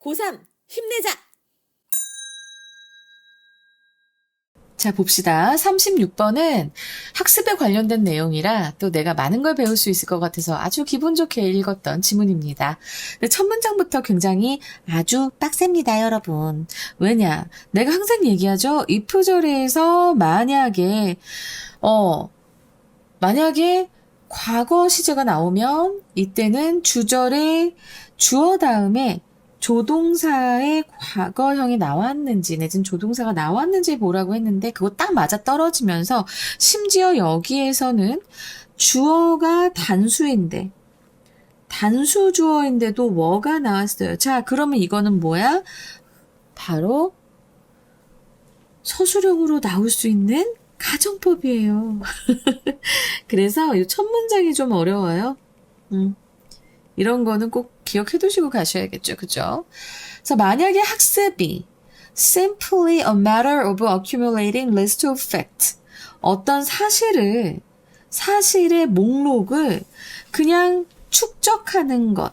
고3 힘내자! 자, 봅시다. 36번은 학습에 관련된 내용이라 또 내가 많은 걸 배울 수 있을 것 같아서 아주 기분 좋게 읽었던 지문입니다. 첫 문장부터 굉장히 아주 빡셉니다, 여러분. 왜냐? 내가 항상 얘기하죠. 이프절에서 만약에, 어, 만약에 과거 시제가 나오면 이때는 주절에 주어 다음에 조동사의 과거형이 나왔는지 내지는 조동사가 나왔는지 보라고 했는데 그거 딱 맞아 떨어지면서 심지어 여기에서는 주어가 단수인데 단수 주어인데도 뭐가 나왔어요. 자, 그러면 이거는 뭐야? 바로 서술형으로 나올 수 있는 가정법이에요. 그래서 이 첫 문장이 좀 어려워요. 음. 이런 거는 꼭 기억해 두시고 가셔야겠죠. 그죠? 그래서 만약에 학습이 simply a matter of accumulating list of facts 어떤 사실을 사실의 목록을 그냥 축적하는 것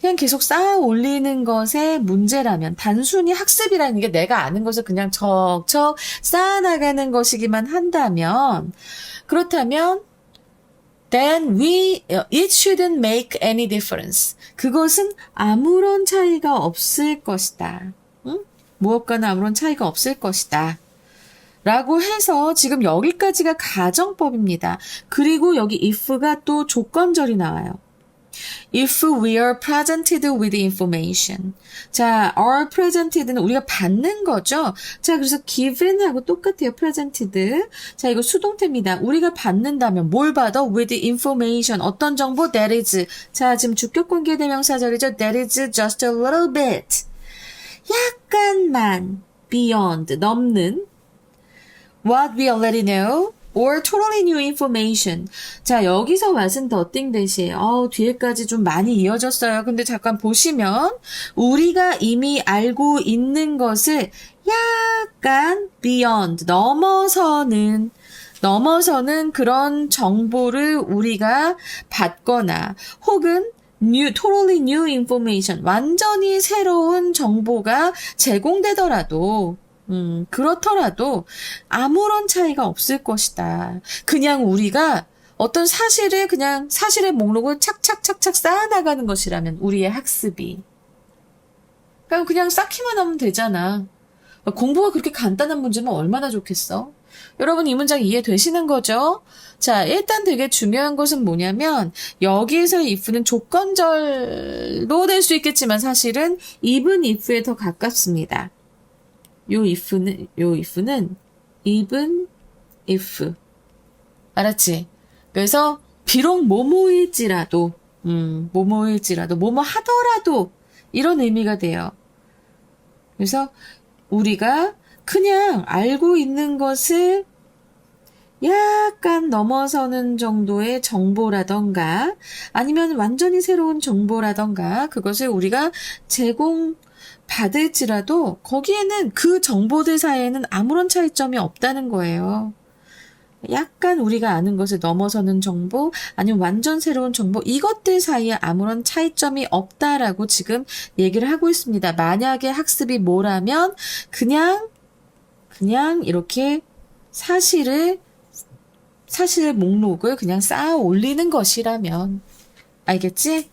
그냥 계속 쌓아 올리는 것의 문제라면 단순히 학습이라는 게 내가 아는 것을 그냥 척척 쌓아 나가는 것이기만 한다면 그렇다면 then we it shouldn't make any difference. 그것은 아무런 차이가 없을 것이다. 응? 무엇과는 아무런 차이가 없을 것이다. 라고 해서 지금 여기까지가 가정법입니다. 그리고 여기 if가 또 조건절이 나와요. If we are presented with information. 자, are presented는 우리가 받는 거죠. 자, 그래서 given하고 똑같아요. presented. 자, 이거 수동태입니다. 우리가 받는다면 뭘 받아? with information. 어떤 정보? That is. 자, 지금 주격 관계 대명사절이죠. That is just a little bit. 약간만 beyond 넘는 what we already know or totally new information. 자, 여기서 맛은 더띵 대신, 어, 뒤에까지 좀 많이 이어졌어요. 근데 잠깐 보시면, 우리가 이미 알고 있는 것을 약간 beyond, 넘어서는, 넘어서는 그런 정보를 우리가 받거나, 혹은 new, totally new information, 완전히 새로운 정보가 제공되더라도, 음, 그렇더라도 아무런 차이가 없을 것이다. 그냥 우리가 어떤 사실을 그냥 사실의 목록을 착착착착 쌓아나가는 것이라면 우리의 학습이. 그냥 그냥 쌓기만 하면 되잖아. 공부가 그렇게 간단한 문제면 얼마나 좋겠어? 여러분 이 문장 이해되시는 거죠? 자, 일단 되게 중요한 것은 뭐냐면 여기에서의 if는 조건절로 될 수 있겠지만 사실은 even if에 더 가깝습니다. 요 if는 요 if는 even if 알았지? 그래서 비록 뭐뭐일지라도 음 뭐뭐일지라도 뭐뭐 하더라도 이런 의미가 돼요. 그래서 우리가 그냥 알고 있는 것을 약간 넘어서는 정도의 정보라던가 아니면 완전히 새로운 정보라던가 그것을 우리가 제공 받을지라도 거기에는 그 정보들 사이에는 아무런 차이점이 없다는 거예요. 약간 우리가 아는 것을 넘어서는 정보, 아니면 완전 새로운 정보, 이것들 사이에 아무런 차이점이 없다라고 지금 얘기를 하고 있습니다. 만약에 학습이 뭐라면, 그냥, 그냥 이렇게 사실을, 사실의 목록을 그냥 쌓아 올리는 것이라면, 알겠지?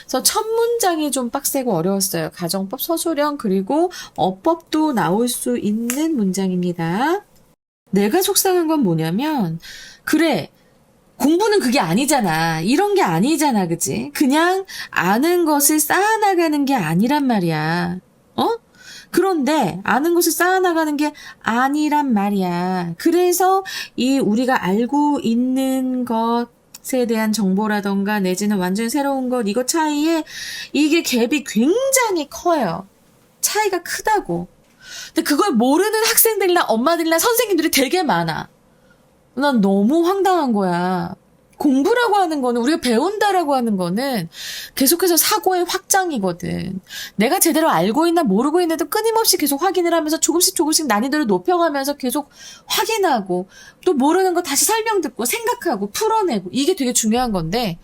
그래서 첫 문장이 좀 빡세고 어려웠어요. 가정법, 서술형, 그리고 어법도 나올 수 있는 문장입니다. 내가 속상한 건 뭐냐면, 그래, 공부는 그게 아니잖아. 이런 게 아니잖아, 그지? 그냥 아는 것을 쌓아나가는 게 아니란 말이야. 어? 그런데 아는 것을 쌓아나가는 게 아니란 말이야. 그래서 이 우리가 알고 있는 것, 에 대한 정보라던가 내지는 완전히 새로운 것 이거 차이에 이게 갭이 굉장히 커요. 차이가 크다고. 근데 그걸 모르는 학생들이나 엄마들이나 선생님들이 되게 많아. 난 너무 황당한 거야. 공부라고 하는 거는 우리가 배운다라고 하는 거는 계속해서 사고의 확장이거든. 내가 제대로 알고 있나 모르고 있나도 끊임없이 계속 확인을 하면서 조금씩 조금씩 난이도를 높여가면서 계속 확인하고 또 모르는 거 다시 설명 듣고 생각하고 풀어내고 이게 되게 중요한 건데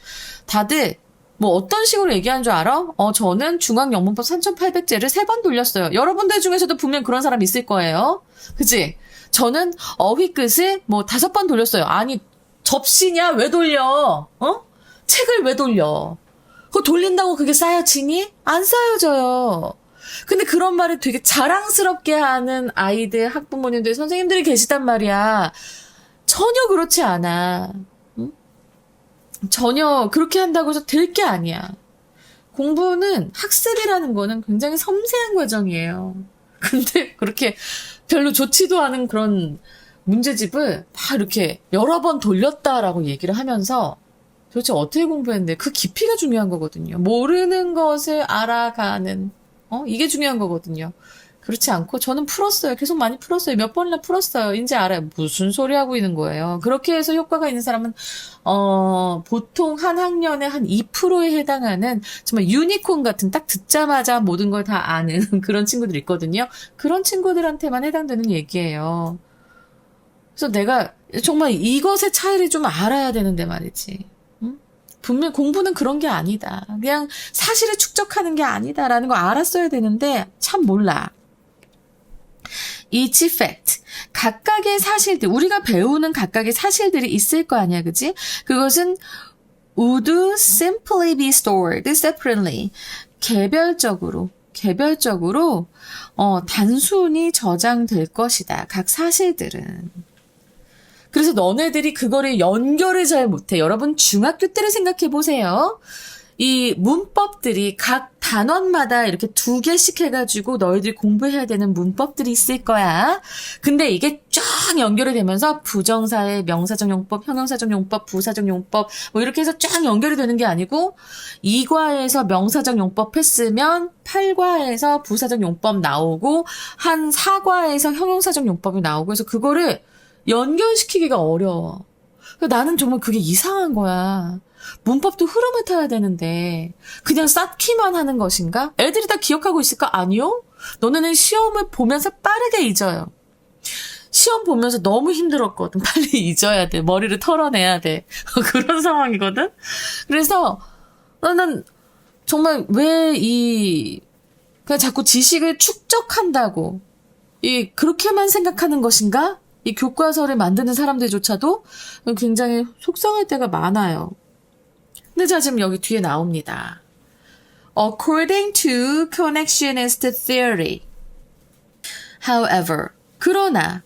다들 뭐 어떤 식으로 얘기하는 줄 알아? 어, 저는 중앙영문법 3800제를 세 번 돌렸어요. 여러분들 중에서도 분명 그런 사람 있을 거예요. 그치? 저는 어휘 끝을 뭐 다섯 번 돌렸어요. 아니, 접시냐? 왜 돌려? 어? 책을 왜 돌려? 그거 돌린다고 그게 쌓여지니? 안 쌓여져요. 근데 그런 말을 되게 자랑스럽게 하는 아이들, 학부모님들, 선생님들이 계시단 말이야. 전혀 그렇지 않아. 응? 전혀 그렇게 한다고 해서 될 게 아니야. 공부는 학습이라는 거는 굉장히 섬세한 과정이에요. 근데 그렇게 별로 좋지도 않은 그런 문제집을 막 이렇게 여러 번 돌렸다라고 얘기를 하면서 도대체 어떻게 공부했는데 그 깊이가 중요한 거거든요. 모르는 것을 알아가는 어 이게 중요한 거거든요. 그렇지 않고 저는 풀었어요. 계속 많이 풀었어요. 몇 번이나 풀었어요. 이제 알아요. 무슨 소리 하고 있는 거예요. 그렇게 해서 효과가 있는 사람은 어 보통 한 학년에 한 2%에 해당하는 정말 유니콘 같은 딱 듣자마자 모든 걸 다 아는 그런 친구들 있거든요. 그런 친구들한테만 해당되는 얘기예요. 그래서 내가 정말 이것의 차이를 좀 알아야 되는데 말이지. 응? 분명 공부는 그런 게 아니다. 그냥 사실을 축적하는 게 아니다라는 거 알았어야 되는데 참 몰라. each fact. 각각의 사실들, 우리가 배우는 각각의 사실들이 있을 거 아니야, 그지? 그것은 would simply be stored separately. 개별적으로, 개별적으로, 어, 단순히 저장될 것이다. 각 사실들은. 그래서 너네들이 그거를 연결을 잘 못해. 여러분 중학교 때를 생각해 보세요. 이 문법들이 각 단원마다 이렇게 두 개씩 해가지고 너희들이 공부해야 되는 문법들이 있을 거야. 근데 이게 쫙 연결이 되면서 부정사의 명사적 용법, 형용사적 용법, 부사적 용법 뭐 이렇게 해서 쫙 연결이 되는 게 아니고 2과에서 명사적 용법 했으면 8과에서 부사적 용법 나오고 한 4과에서 형용사적 용법이 나오고 그래서 그거를 연결시키기가 어려워. 나는 정말 그게 이상한 거야. 문법도 흐름을 타야 되는데 그냥 쌓기만 하는 것인가? 애들이 다 기억하고 있을까? 아니요. 너네는 시험을 보면서 빠르게 잊어요. 시험 보면서 너무 힘들었거든. 빨리 잊어야 돼. 머리를 털어내야 돼. 그런 상황이거든. 그래서 나는 정말 왜 이 그냥 자꾸 지식을 축적한다고 이 그렇게만 생각하는 것인가? 이 교과서를 만드는 사람들조차도 굉장히 속상할 때가 많아요. 근데 자, 지금 여기 뒤에 나옵니다. According to connectionist theory. However, 그러나,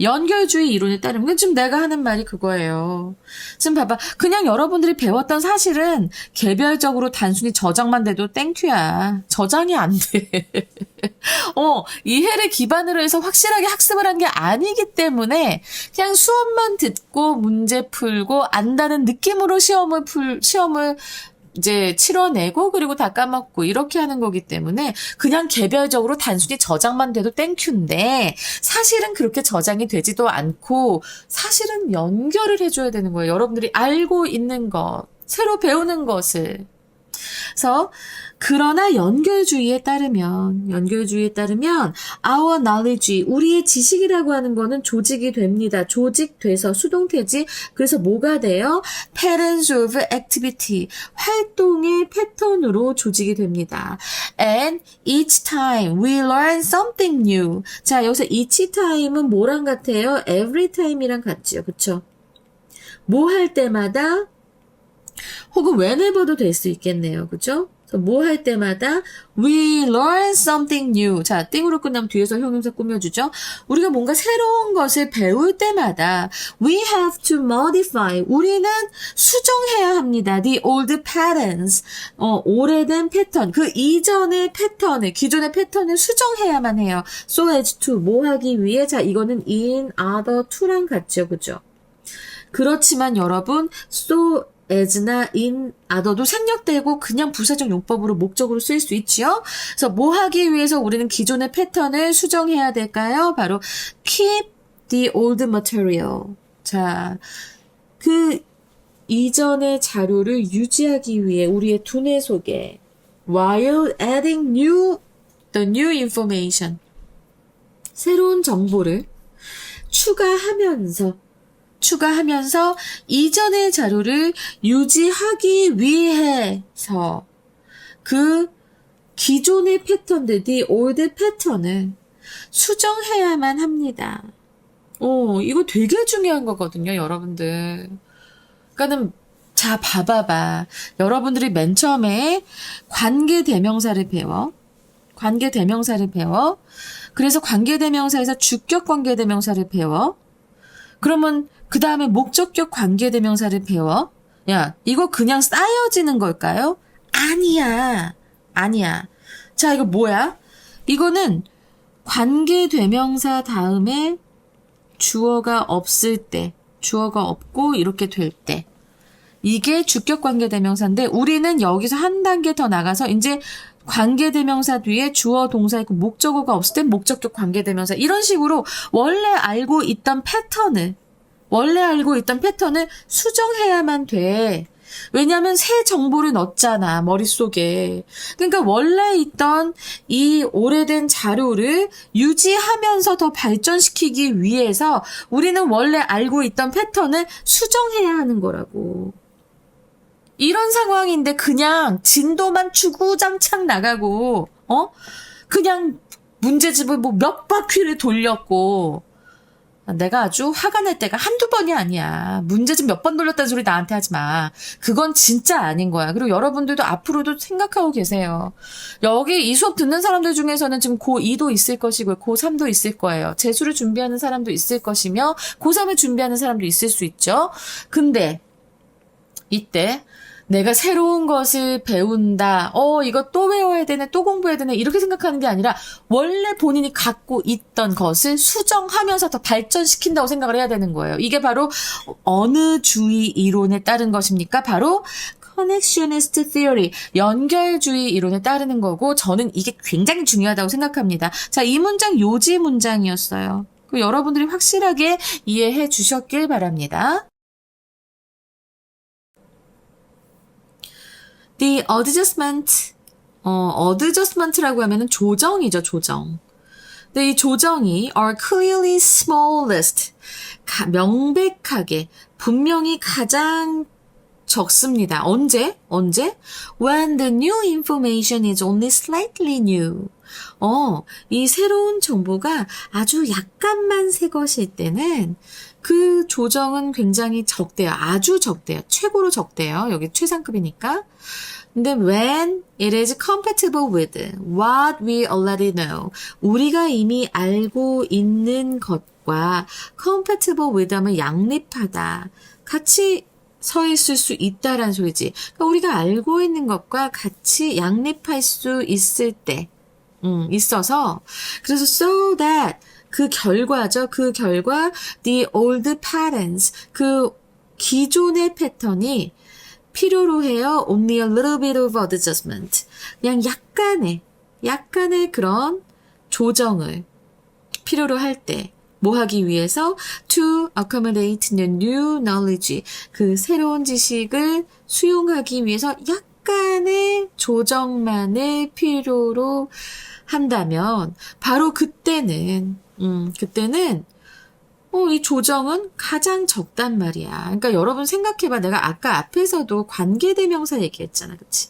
연결주의 이론에 따르면 지금 내가 하는 말이 그거예요. 지금 봐봐. 그냥 여러분들이 배웠던 사실은 개별적으로 단순히 저장만 돼도 땡큐야. 저장이 안 돼. 어, 이해를 기반으로 해서 확실하게 학습을 한 게 아니기 때문에 그냥 수업만 듣고 문제 풀고 안다는 느낌으로 시험을 풀, 시험을 이제 치러내고 그리고 다 까먹고 이렇게 하는 거기 때문에 그냥 개별적으로 단순히 저장만 돼도 땡큐인데 사실은 그렇게 저장이 되지도 않고 사실은 연결을 해줘야 되는 거예요. 여러분들이 알고 있는 것, 새로 배우는 것을. 그래서 그러나 연결주의에 따르면 연결주의에 따르면 our knowledge 우리의 지식이라고 하는 거는 조직이 됩니다. 조직돼서 수동태지. 그래서 뭐가 돼요? patterns of activity 활동의 패턴으로 조직이 됩니다. And each time we learn something new. 자 여기서 each time은 뭐랑 같아요? every time이랑 같지요. 그쵸? 뭐 할 때마다 혹은 whenever도 될 수 있겠네요. 그죠? 뭐 할 때마다 we learn something new. 자, 띵으로 끝나면 뒤에서 형용사 꾸며주죠. 우리가 뭔가 새로운 것을 배울 때마다 we have to modify. 우리는 수정해야 합니다. the old patterns. 어, 오래된 패턴. 그 이전의 패턴을, 기존의 패턴을 수정해야만 해요. so as to 뭐 하기 위해. 자, 이거는 in, other, to랑 같죠. 그죠? 그렇지만 여러분, so as나 in, other도 생략되고 그냥 부사적 용법으로 목적으로 쓰일 수 있지요. 그래서 뭐 하기 위해서 우리는 기존의 패턴을 수정해야 될까요? 바로 keep the old material. 자, 그 이전의 자료를 유지하기 위해 우리의 두뇌 속에 while adding new the new information 새로운 정보를 추가하면서 추가하면서 이전의 자료를 유지하기 위해서 그 기존의 패턴들, the old 패턴을 수정해야만 합니다. 어, 이거 되게 중요한 거거든요, 여러분들. 그러니까는 자, 봐봐봐. 여러분들이 맨 처음에 관계 대명사를 배워. 관계 대명사를 배워. 그래서 관계 대명사에서 주격 관계 대명사를 배워. 그러면 그 다음에 목적격 관계 대명사를 배워. 야, 이거 그냥 쌓여지는 걸까요? 아니야. 아니야. 자, 이거 뭐야? 이거는 관계 대명사 다음에 주어가 없을 때, 주어가 없고 이렇게 될 때. 이게 주격 관계 대명사인데 우리는 여기서 한 단계 더 나가서 이제 관계 대명사 뒤에 주어 동사 있고 목적어가 없을 땐 목적격 관계 대명사 이런 식으로 원래 알고 있던 패턴을 원래 알고 있던 패턴을 수정해야만 돼. 왜냐하면 새 정보를 넣었잖아 머릿속에. 그러니까 원래 있던 이 오래된 자료를 유지하면서 더 발전시키기 위해서 우리는 원래 알고 있던 패턴을 수정해야 하는 거라고. 이런 상황인데 그냥 진도만 주구장창 나가고 어 그냥 문제집을 뭐 몇 바퀴를 돌렸고 내가 아주 화가 날 때가 한두 번이 아니야. 문제집 몇 번 돌렸다는 소리 나한테 하지 마. 그건 진짜 아닌 거야. 그리고 여러분들도 앞으로도 생각하고 계세요. 여기 이 수업 듣는 사람들 중에서는 지금 고2도 있을 것이고요. 고3도 있을 거예요. 재수를 준비하는 사람도 있을 것이며 고3을 준비하는 사람도 있을 수 있죠. 근데 이때 내가 새로운 것을 배운다. 어, 이거 또 외워야 되네, 또 공부해야 되네. 이렇게 생각하는 게 아니라 원래 본인이 갖고 있던 것을 수정하면서 더 발전시킨다고 생각을 해야 되는 거예요. 이게 바로 어느 주의 이론에 따른 것입니까? 바로 connectionist theory, 연결주의 이론에 따르는 거고 저는 이게 굉장히 중요하다고 생각합니다. 자, 이 문장 요지 문장이었어요. 그 여러분들이 확실하게 이해해 주셨길 바랍니다. The adjustment, 어, adjustment라고 하면은 조정이죠, 조정. 근데 이 조정이 are clearly smallest, 가, 명백하게, 분명히 가장 적습니다. 언제? 언제? When the new information is only slightly new. 어, 이 새로운 정보가 아주 약간만 새 것일 때는 그 조정은 굉장히 적대요. 아주 적대요. 최고로 적대요. 여기 최상급이니까. 근데 when it is compatible with what we already know. 우리가 이미 알고 있는 것과 compatible with 하면 양립하다. 같이 서 있을 수 있다라는 소리지. 그러니까 우리가 알고 있는 것과 같이 양립할 수 있을 때, 음, 있어서, 그래서 so that, 그 결과죠. 그 결과, the old patterns, 그 기존의 패턴이 필요로 해요. only a little bit of adjustment. 그냥 약간의, 약간의 그런 조정을 필요로 할 때, 뭐 하기 위해서 to accommodate the new knowledge 그 새로운 지식을 수용하기 위해서 약간의 조정만을 필요로 한다면 바로 그때는 음 그때는 어, 이 조정은 가장 적단 말이야. 그러니까 여러분 생각해봐. 내가 아까 앞에서도 관계대명사 얘기했잖아. 그치?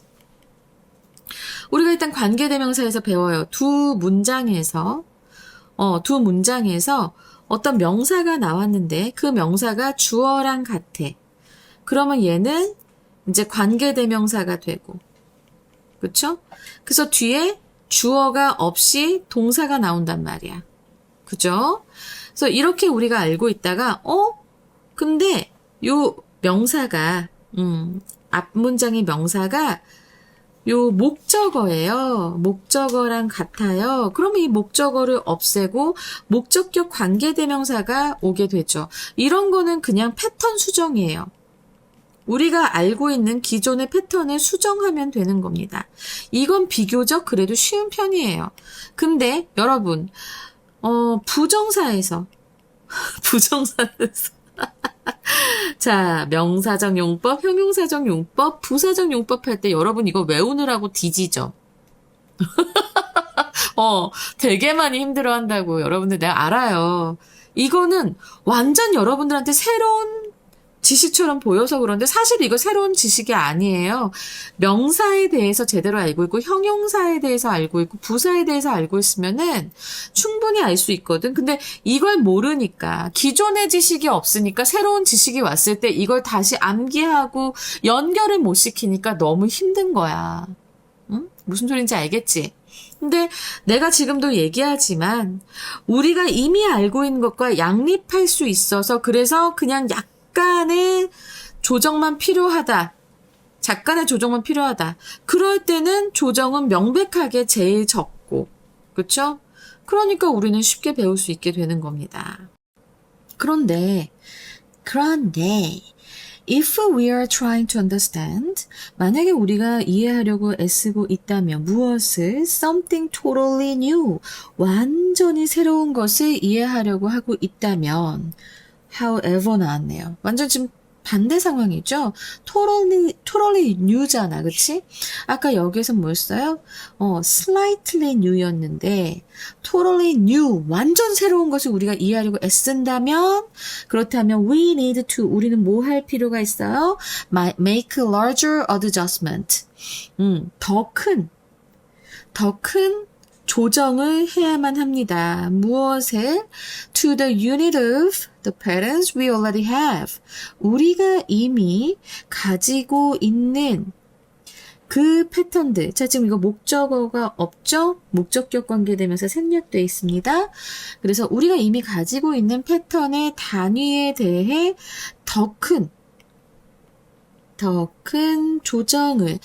우리가 일단 관계대명사에서 배워요. 두 문장에서 어, 두 문장에서 어떤 명사가 나왔는데 그 명사가 주어랑 같아. 그러면 얘는 이제 관계대명사가 되고. 그쵸? 그래서 뒤에 주어가 없이 동사가 나온단 말이야. 그죠? 그래서 이렇게 우리가 알고 있다가, 어? 근데 요 명사가, 음, 앞 문장의 명사가 요 목적어예요. 목적어랑 같아요. 그러면 이 목적어를 없애고 목적격 관계대명사가 오게 되죠. 이런 거는 그냥 패턴 수정이에요. 우리가 알고 있는 기존의 패턴을 수정하면 되는 겁니다. 이건 비교적 그래도 쉬운 편이에요. 근데 여러분, 어, 부정사에서, 부정사에서, 자, 명사적 용법, 형용사적 용법, 부사적 용법 할 때 여러분 이거 외우느라고 뒤지죠? 어, 되게 많이 힘들어 한다고 여러분들 내가 알아요. 이거는 완전 여러분들한테 새로운 지식처럼 보여서 그런데 사실 이거 새로운 지식이 아니에요. 명사에 대해서 제대로 알고 있고 형용사에 대해서 알고 있고 부사에 대해서 알고 있으면은 충분히 알 수 있거든. 근데 이걸 모르니까 기존의 지식이 없으니까 새로운 지식이 왔을 때 이걸 다시 암기하고 연결을 못 시키니까 너무 힘든 거야. 응? 무슨 소린지 알겠지? 근데 내가 지금도 얘기하지만 우리가 이미 알고 있는 것과 양립할 수 있어서 그래서 그냥 약 간의 조정만 필요하다. 잠깐의 조정만 필요하다. 그럴 때는 조정은 명백하게 제일 적고, 그쵸? 그러니까 우리는 쉽게 배울 수 있게 되는 겁니다. 그런데, 그런데, if we are trying to understand, 만약에 우리가 이해하려고 애쓰고 있다면 무엇을 something totally new, 완전히 새로운 것을 이해하려고 하고 있다면, however 나왔네요. 완전 지금 반대 상황이죠? totally, totally new잖아, 그치? 아까 여기에서 뭐였어요? 어, slightly new였는데, totally new, 완전 새로운 것을 우리가 이해하려고 애쓴다면, 그렇다면 we need to, 우리는 뭐 할 필요가 있어요? Ma- make larger adjustment. 음, 더 큰, 더 큰 조정을 해야만 합니다. 무엇에? To the unit of the patterns we already have. 우리가 이미 가지고 있는 그 패턴들. 자, 지금 이거 목적어가 없죠? 목적격 관계되면서 생략되어 있습니다. 그래서 우리가 이미 가지고 있는 패턴의 단위에 대해 더 큰, 더 큰 조정을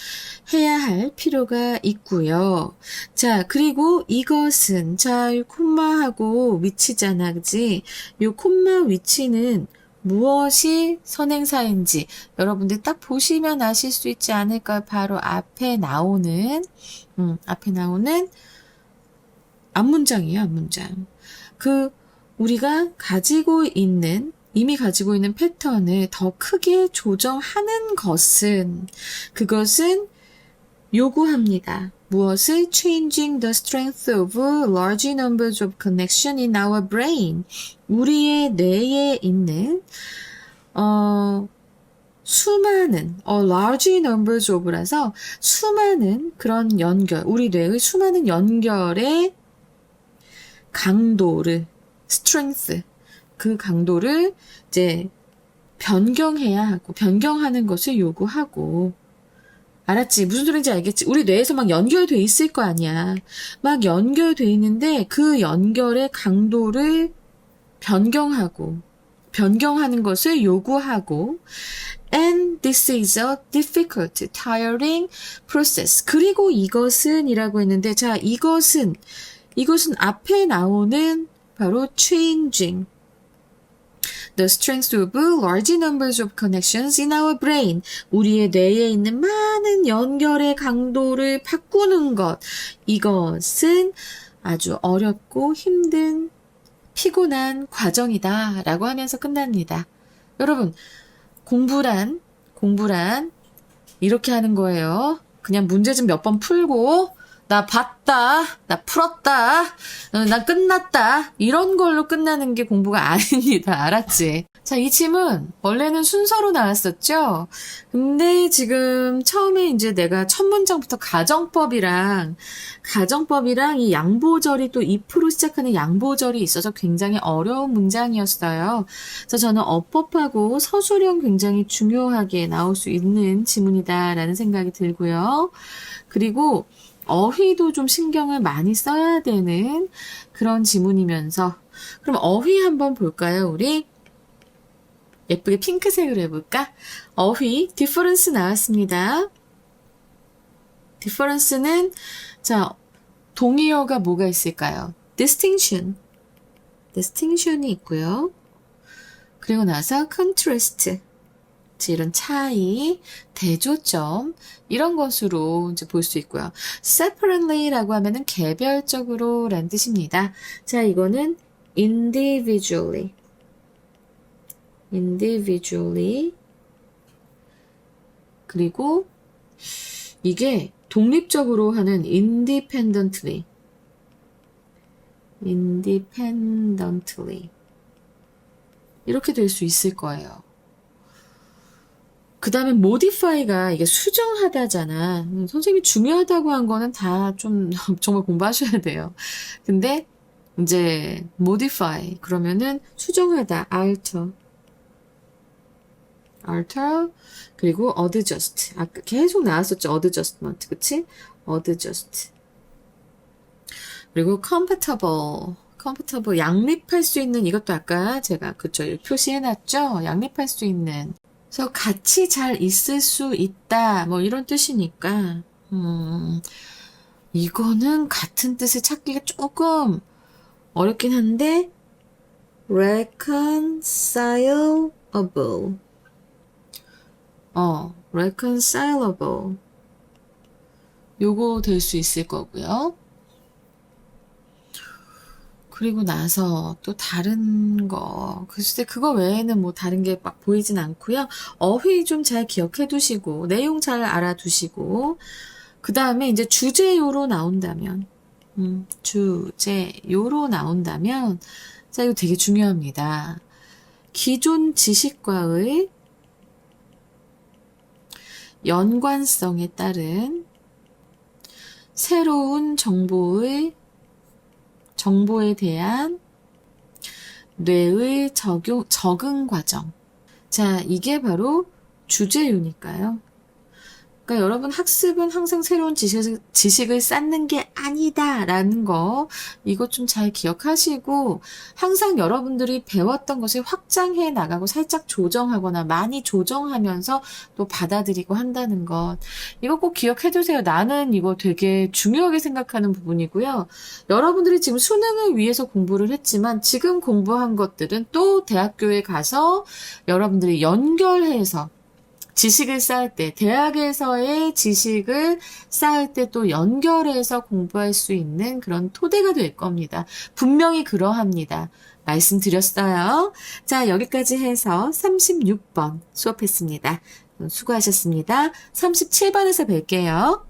해야 할 필요가 있고요. 자, 그리고 이것은 자, 이 콤마하고 위치잖아. 그지? 이 콤마 위치는 무엇이 선행사인지 여러분들 딱 보시면 아실 수 있지 않을까요? 바로 앞에 나오는 음, 앞에 나오는 앞문장이에요, 앞문장. 그 우리가 가지고 있는 이미 가지고 있는 패턴을 더 크게 조정하는 것은 그것은 요구합니다. 무엇을 changing the strength of large numbers of connection in our brain. 우리의 뇌에 있는 어 수많은 어 large numbers of라서 수많은 그런 연결, 우리 뇌의 수많은 연결의 강도를 strength 그 강도를 이제 변경해야 하고 변경하는 것을 요구하고 알았지? 무슨 소리인지 알겠지? 우리 뇌에서 막 연결돼 있을 거 아니야. 막 연결돼 있는데 그 연결의 강도를 변경하고 변경하는 것을 요구하고 and this is a difficult, tiring process. 그리고 이것은 이라고 했는데 자, 이것은 이것은 앞에 나오는 바로 changing the strength of large numbers of connections in our brain. 우리의 뇌에 있는 많은 연결의 강도를 바꾸는 것. 이것은 아주 어렵고 힘든 피곤한 과정이다. 라고 하면서 끝납니다. 여러분, 공부란, 공부란, 이렇게 하는 거예요. 그냥 문제 좀 몇 번 풀고, 나 봤다, 나 풀었다, 어, 나 끝났다, 이런 걸로 끝나는 게 공부가 아닙니다. 알았지? 자, 이 침은 원래는 순서로 나왔었죠? 근데 지금 처음에 이제 내가 첫 문장부터 가정법이랑, 가정법이랑 이 양보절이 또 if로 시작하는 양보절이 있어서 굉장히 어려운 문장이었어요. 그래서 저는 어법하고 서술형 굉장히 중요하게 나올 수 있는 지문이다라는 생각이 들고요. 그리고 어휘도 좀 신경을 많이 써야 되는 그런 지문이면서 그럼 어휘 한번 볼까요, 우리? 예쁘게 핑크색으로 해볼까? 어휘, 디퍼런스 나왔습니다. 디퍼런스는, 자, 동의어가 뭐가 있을까요? distinction. distinction이 있고요. 그리고 나서 contrast. 이런 차이, 대조점, 이런 것으로 이제 볼 수 있고요. separately라고 하면은 개별적으로 라는 뜻입니다. 자, 이거는 individually. individually. 그리고 이게 독립적으로 하는 independently. independently. 이렇게 될 수 있을 거예요. 그 다음에 modify가 이게 수정하다잖아. 음, 선생님이 중요하다고 한 거는 다 좀 정말 공부하셔야 돼요. 근데 이제 modify 그러면은 수정하다 alter. alter 그리고 adjust. 아까 계속 나왔었죠 adjustment. 그치? adjust. 그리고 compatible compatible 양립할 수 있는 이것도 아까 제가 그쵸 표시해놨죠? 양립할 수 있는 그래서 같이 잘 있을 수 있다 뭐 이런 뜻이니까. 음 이거는 같은 뜻을 찾기가 조금 어렵긴 한데 reconcilable. 어 reconcilable. 요거 될 수 있을 거고요. 그리고 나서 또 다른 거 글쎄 그거 외에는 뭐 다른 게 막 보이진 않고요. 어휘 좀 잘 기억해 두시고 내용 잘 알아두시고 그 다음에 이제 주제요로 나온다면 음, 주제요로 나온다면 자 이거 되게 중요합니다. 기존 지식과의 연관성에 따른 새로운 정보의 정보에 대한 뇌의 적용, 적응 과정. 자, 이게 바로 주제요니까요. 그러니까 여러분 학습은 항상 새로운 지식을, 지식을 쌓는 게 아니다라는 거 이것 좀 잘 기억하시고 항상 여러분들이 배웠던 것을 확장해 나가고 살짝 조정하거나 많이 조정하면서 또 받아들이고 한다는 것 이거 꼭 기억해 두세요. 나는 이거 되게 중요하게 생각하는 부분이고요. 여러분들이 지금 수능을 위해서 공부를 했지만 지금 공부한 것들은 또 대학교에 가서 여러분들이 연결해서 지식을 쌓을 때, 대학에서의 지식을 쌓을 때 또 연결해서 공부할 수 있는 그런 토대가 될 겁니다. 분명히 그러합니다. 말씀드렸어요. 자, 여기까지 해서 36번 수업했습니다. 수고하셨습니다. 37번에서 뵐게요.